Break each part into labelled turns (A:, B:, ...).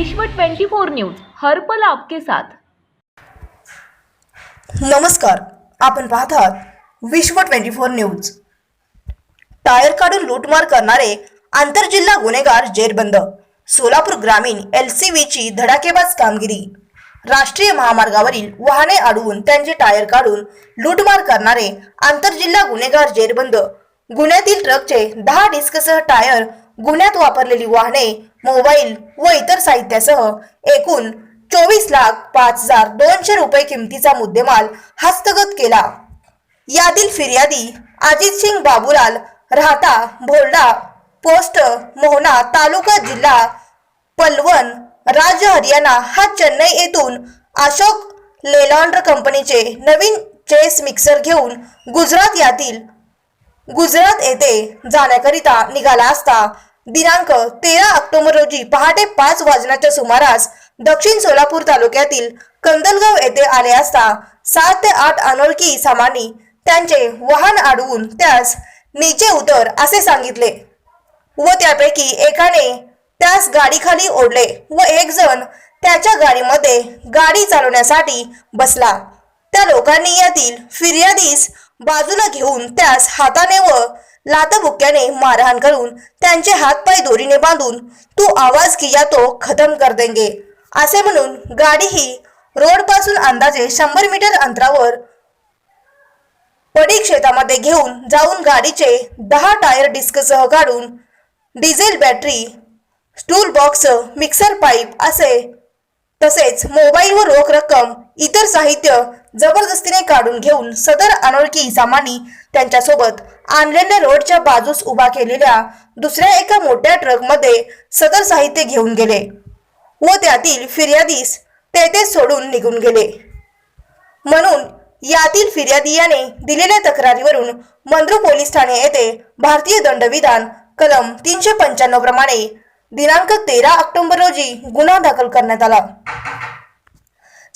A: विश्व 24 न्यूज हर्पल आपके साथ.
B: नमस्कार आपण पाहत आहात विश्व ट्वेंटी फोर न्यूज. टायर काढून लूटमार करणारे आंतरजिल्हा गुन्हेगार जेरबंद. सोलापूर ग्रामीण एल सी ची धडाकेबाज कामगिरी. राष्ट्रीय महामार्गावरील वाहने अडवून त्यांचे टायर काढून लूटमार करणारे आंतरजिल्हा गुन्हेगार जेरबंद. गुन्ह्यातील ट्रकचे दहा डिस्कसह टायर गुन्ह्यात वापरलेली वाहने मोबाईल व इतर साहित्यासह एकूण चोवीस लाख पाच हजार दोनशे रुपये किमतीचा मुद्देमाल हस्तगत केला. यातील फिर्यादी अजित सिंग बाबूलाल राहता भोरडा पोस्ट मोहना तालुका जिल्हा पलवण राज्य हरियाणा हा चेन्नई येथून अशोक लेलॉन्ड कंपनीचे नवीन चेस मिक्सर घेऊन गुजरात यातील गुजरात येथे जाण्याकरिता निघाला असता दिनांक तेरा ऑक्टोबर रोजी पहाटे पाच वाजण्याच्या सुमारास दक्षिण सोलापूर तालुक्यातील कंदलगाव येथे आले असता सात ते आठ अनोळखी सामानी त्यांचे वाहन अडवून त्यास नीचे उतर असे सांगितले व त्यापैकी एकाने त्यास गाडीखाली ओढले व एक जण त्याच्या गाडीमध्ये गाडी चालवण्यासाठी बसला. त्या लोकांनी यातील फिर्यादीस बाजूला घेऊन त्यास हाताने व लातबुक्याने मारहाण करून त्यांचे हातपाय दोरीने बांधून तू आवाज किया तो खतम कर देंगे. असे म्हणून गाडी ही रोडपासून अंदाजे शंभर मीटर अंतरावर पडी शेतामध्ये घेऊन जाऊन गाडीचे दहा टायर डिस्कसह काढून diesel battery stool box mixer pipe असे तसेच मोबाईल व रोख रक्कम इतर साहित्य जबरदस्तीने काढून घेऊन सदर अनोळखी इसामांनी त्यांच्यासोबत आणलेल्या रोडच्या बाजूस उभा केलेल्या दुसऱ्या एका मोठ्या ट्रकमध्ये सदर साहित्य घेऊन गेले व त्यातील फिर्यादीस तेथे सोडून निघून गेले. म्हणून यातील फिर्यादी याने दिलेल्या तक्रारीवरून मंद्रू पोलीस ठाणे येथे भारतीय दंडविधान कलम तीनशे पंच्याण्णव प्रमाणे दिनांक तेरा ऑक्टोबर रोजी गुन्हा दाखल करण्यात आला.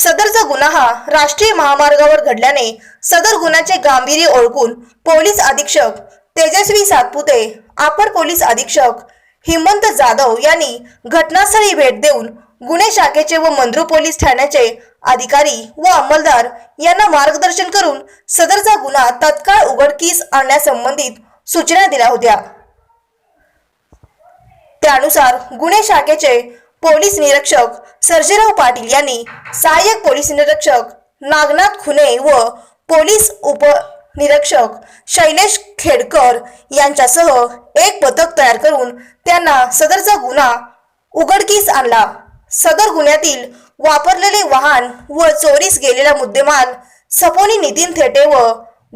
B: सदरचा गुन्हा हा राष्ट्रीय महामार्गावर घडल्याने सदर गुन्ह्याचे गांभीर्य ओळखून पोलीस अधीक्षक तेजस्वी सातपुते अपर पोलीस अधीक्षक हिमंत जाधव यांनी घटनास्थळी भेट देऊन गुन्हे शाखेचे व मंद्रू पोलीस ठाण्याचे अधिकारी व अंमलदार यांना मार्गदर्शन करून सदरचा गुन्हा तत्काळ उघडकीस आणण्यासंबंधित सूचना दिल्या होत्या. त्यानुसार गुन्हे शाखेचे पोलीस निरीक्षक सर्जेराव पाटील यांनी सहाय्यक पोलीस निरीक्षक नागनाथ खुने व पोलीस उप निरीक्षक शैलेश खेडकर यांच्यासह एक पथक तयार करून त्यांना सदरचा गुन्हा उघडकीस आणला. सदर गुन्ह्यातील वापरलेले वाहन व चोरीस गेलेला मुद्देमाल सपोनी नितीन थेटे व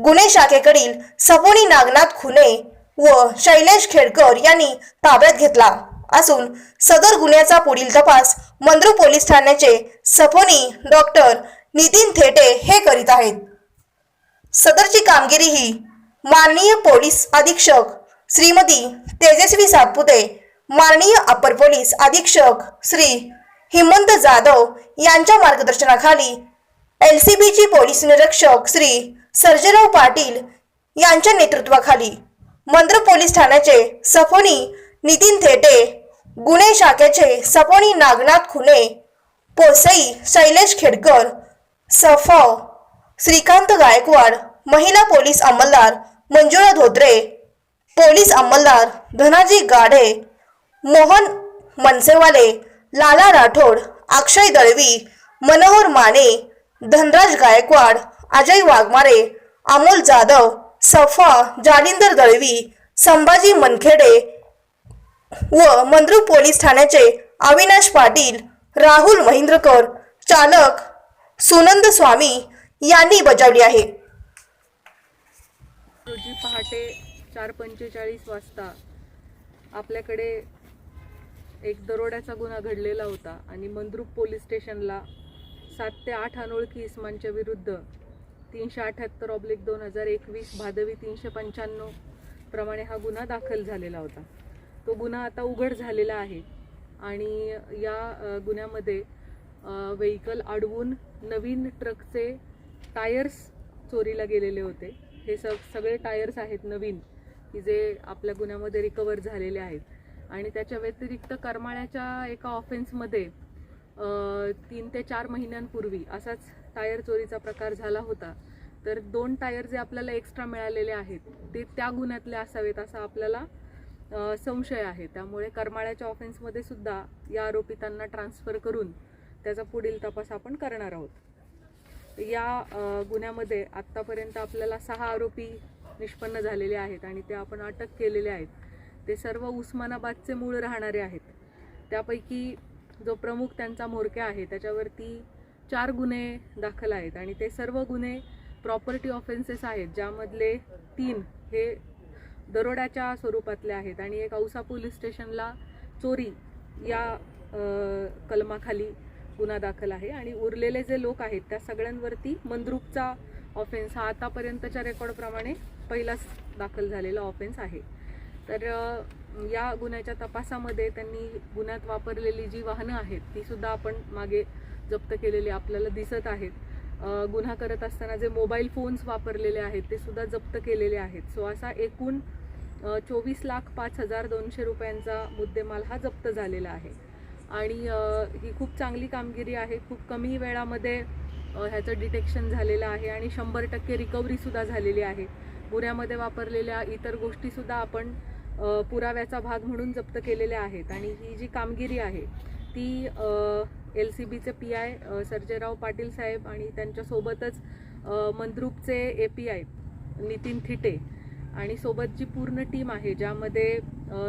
B: गुन्हे शाखेकडील सपोनी नागनाथ खुने व शैलेश खेडकर यांनी ताब्यात घेतला. असून सदर गुन्ह्याचा पुढील तपास मंद्रू पोलीस ठाण्याचे सफोनी डॉक्टर नितीन थेटे हे करीत आहेत. सदरची कामगिरी ही माननीय पोलीस अधीक्षक श्रीमती तेजस्वी सातपुते माननीय अपर पोलीस अधीक्षक श्री हिमंत जाधव यांच्या मार्गदर्शनाखाली एल सी बीची पोलीस निरीक्षक श्री सर्जेराव पाटील यांच्या नेतृत्वाखाली मंद्र पोलीस ठाण्याचे सफोनी नितीन थेटे गुन्हे शाखेचे सपोनी नागनाथ खुने पोसई शैलेश खेडकर सफ श्रीकांत गायकवाड महिला पोलीस अंमलदार मंजुळा धोत्रे पोलीस अंमलदार धनाजी गाढे मोहन मनसेवाले लाला राठोड अक्षय दळवी मनोहर माने धनराज गायकवाड अजय वाघमारे अमोल जाधव सफा जालिंदर दळवी संभाजी मनखेडे व मंद्रू पोलीस ठाण्याचे अविनाश पाटील राहुल महेंद्रकर चालक सुनंद स्वामी यांनी बजावली आहे.
C: रोजी पहाटे चार पंचेचाळीस वाजता आपल्याकडे एक दरोड्याचा गुन्हा घडलेला होता आणि मंद्रुप पोलीस स्टेशनला सात ते आठ अनोळखी इस्मांच्या विरुद्ध तीनशे अठ्याहत्तर ऑब्लिक दोन हजार एकवीस भादवी तीनशे पंच्याण्णव प्रमाणे हा गुन्हा दाखल झालेला होता. तो गुन्हा आता उघड झालेला आहे. आणि या गुन्ह्यामध्ये व्हेकल अडवून नवीन ट्रकचे टायर्स चोरीला गेलेले होते. हे स सगळे टायर्स आहेत नवीन की जे आपल्या गुन्ह्यामध्ये रिकवर झालेले आहेत. आणि त्याच्या व्यतिरिक्त करमाळ्याच्या एका ऑफेन्समध्ये तीन ते चार महिन्यांपूर्वी असाच टायर चोरीचा प्रकार झाला होता. तर दोन टायर जे आपल्याला एक्स्ट्रा मिळालेले आहेत ते त्या गुन्ह्यातले असावेत असा आपल्याला संशय आहे. त्यामुळे करमाळ्याच्या ऑफेन्समध्ये सुद्धा या आरोपितांना ट्रान्सफर करून त्याचा पुढील तपास आपण करणार आहोत. या गुन्ह्यामध्ये आत्तापर्यंत आपल्याला सहा आरोपी निष्पन्न झालेले आहेत आणि ते आपण अटक केलेले आहेत. ते सर्व उस्मानाबादचे मूळ राहणारे आहेत. त्यापैकी जो प्रमुख त्यांचा म्होरक्या आहे त्याच्यावरती चार गुन्हे दाखल आहेत आणि ते सर्व गुन्हे प्रॉपर्टी ऑफेन्सेस आहेत ज्यामधले तीन हे दरोड्याच्या स्वरूपातल्या आहेत आणि एक औसा पोलीस स्टेशनला चोरी या कलमाखाली गुन्हा दाखल आहे आणि उरलेले जे लोक आहेत त्या सगळ्यांवरती मंद्रुपचा ऑफेन्स हा आतापर्यंतच्या रेकॉर्डप्रमाणे पहिलाच दाखल झालेला ऑफेन्स आहे. तर या गुन्ह्याच्या तपासामध्ये त्यांनी गुन्ह्यात वापरलेली जी वाहनं आहेत ती सुद्धा आपण मागे जप्त केलेली आपल्याला दिसत आहेत. गुन्हा करत असताना जे मोबाईल फोन्स वापरलेले आहेत ते सुद्धा जप्त केलेले आहेत. सो असा एकूण चोवीस लाख पाच हजार दोनशे रुपयांचा मुद्देमाल हा जप्त झालेला आहे. आणि ही खूप चांगली कामगिरी आहे. खूप कमी वेळामध्ये ह्याचं डिटेक्शन झालेलं आहे आणि शंभर टक्के रिकव्हरीसुद्धा झालेली आहे. गुन्ह्यामध्ये वापरलेल्या इतर गोष्टीसुद्धा आपण पुराव्याचा भाग म्हणून जप्त केलेल्या आहेत. आणि ही जी कामगिरी आहे ती एल सी बीचे पी आय सर्जेराव पाटील साहेब आणि त्यांच्यासोबतच मंद्रूपचे मंद्रुपचे A P I Nitin Thite आणि सोबत जी पूर्ण टीम आहे ज्यामध्ये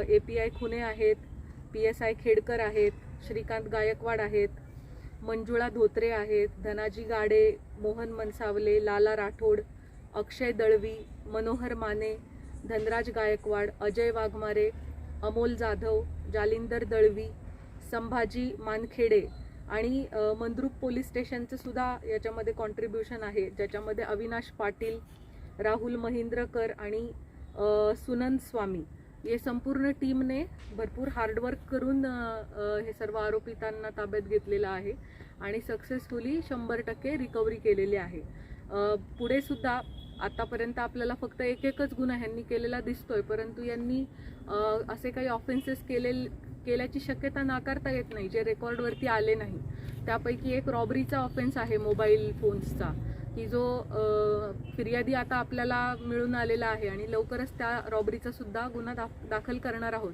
C: ए पी आय खुने आहेत पी एस आय खेडकर आहेत श्रीकांत गायकवाड आहेत मंजुळा धोत्रे आहेत धनाजी गाडे मोहन मनसावले लाला राठोड अक्षय दळवी मनोहर माने धनराज गायकवाड अजय वाघमारे अमोल जाधव जालिंदर दळवी संभाजी मानखेडे आणि मंद्रुप पोलीस स्टेशनचं सुद्धा याच्यामध्ये कॉन्ट्रीब्युशन आहे. ज्याच्यामध्ये अविनाश पाटील राहुल महिंद्रकर आणि सुनंद स्वामी हे संपूर्ण टीमने भरपूर हार्डवर्क करून हे सर्व आरोपितांना ताब्यात घेतलेलं आहे आणि सक्सेसफुली शंभर टक्के रिकव्हरी केलेली आहे. पुढे सुद्धा आतापर्यंत आपल्याला फक्त एक एकच गुन्हा ह्यांनी केलेला दिसतोय परंतु यांनी असे काही ऑफेन्सेस केले केल्याची शक्यता नाकारता येत नाही जे रेकॉर्डवरती आले नाही. त्यापैकी एक रॉबरीचा ऑफेन्स आहे मोबाईल फोन्सचा की जो फिर्यादी आता आपल्याला मिळून आलेला आहे आणि लवकरच त्या रॉबरीचा सुद्धा गुन्हा दा दाखल करणार आहोत.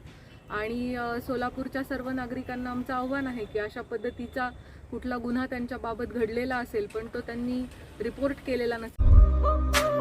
C: आणि सोलापूरच्या सर्व नागरिकांना आमचं आव्हान आहे की अशा पद्धतीचा कुठला गुन्हा त्यांच्याबाबत घडलेला असेल पण तो त्यांनी रिपोर्ट केलेला नसेल